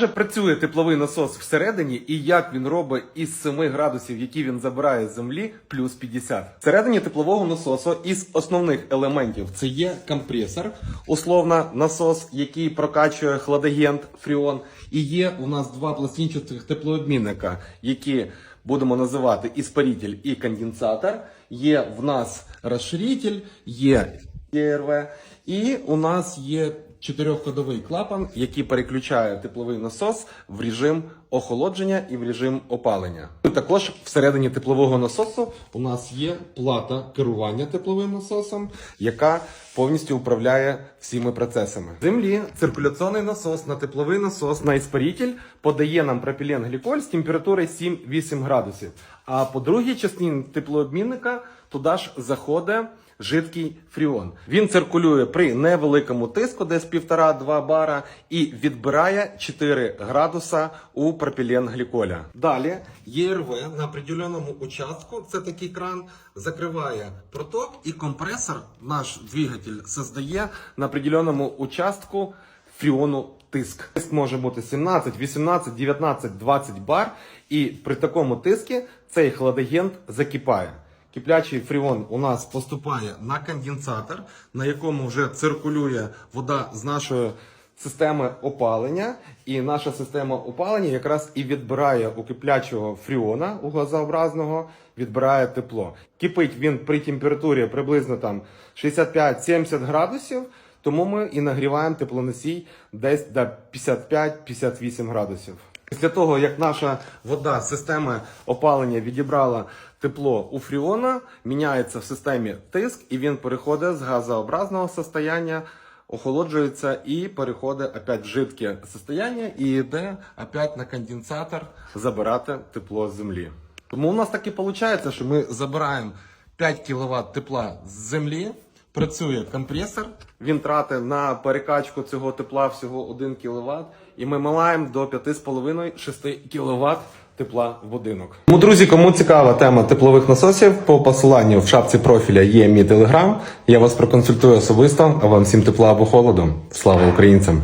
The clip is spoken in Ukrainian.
Вже працює тепловий насос всередині, і як він робить із 7 градусів, які він забирає з землі, плюс 50. Всередині теплового насосу із основних елементів це є компресор, условно насос, який прокачує хладагент фріон. І є у нас два пластинчастих теплообмінника, які будемо називати іспаритель і конденсатор. Є в нас розширитель, є ЄРВ, і у нас є чотирьохходовий клапан, який переключає тепловий насос в режим охолодження і в режим опалення. Також всередині теплового насосу у нас є плата керування тепловим насосом, яка повністю управляє всіми процесами. В землі циркуляційний насос на тепловий насос на іспаритель подає нам пропілен гліколь з температурою 7-8 градусів. А по другій частині теплообмінника туди ж заходить жидкий фріон. Він циркулює при невеликому тиску, десь 1,5-2 бара, і відбирає 4 градуса у пропілен гліколя. Далі ЄРВ на определеному участку, це такий кран, закриває проток, і компресор, наш двигатель, создає на определеному участку фріону тиск. Тиск може бути 17, 18, 19, 20 бар, і при такому тиску цей хладагент закипає. Киплячий фріон у нас поступає на конденсатор, на якому вже циркулює вода з нашої системи опалення. І наша система опалення якраз і відбирає у киплячого фріона, газообразного, відбирає тепло. Кипить він при температурі приблизно там 65-70 градусів. Тому ми і нагріваємо теплоносій десь до 55-58 градусів. Після того, як наша вода з системи опалення відібрала тепло у фріона, міняється в системі тиск, і він переходить з газообразного состояння, охолоджується і переходить опять в жидке состояння і йде опять на конденсатор забирати тепло з землі. Тому у нас так і виходить, що ми забираємо 5 кВт тепла з землі. Працює компресор, він тратить на перекачку цього тепла всього 1 кВт, і ми маємо до 5,5-6 кВт тепла в будинок. Тому, друзі, кому цікава тема теплових насосів, по посиланню в шапці профіля є мій телеграм. Я вас проконсультую особисто, а вам всім тепла або холоду. Слава українцям!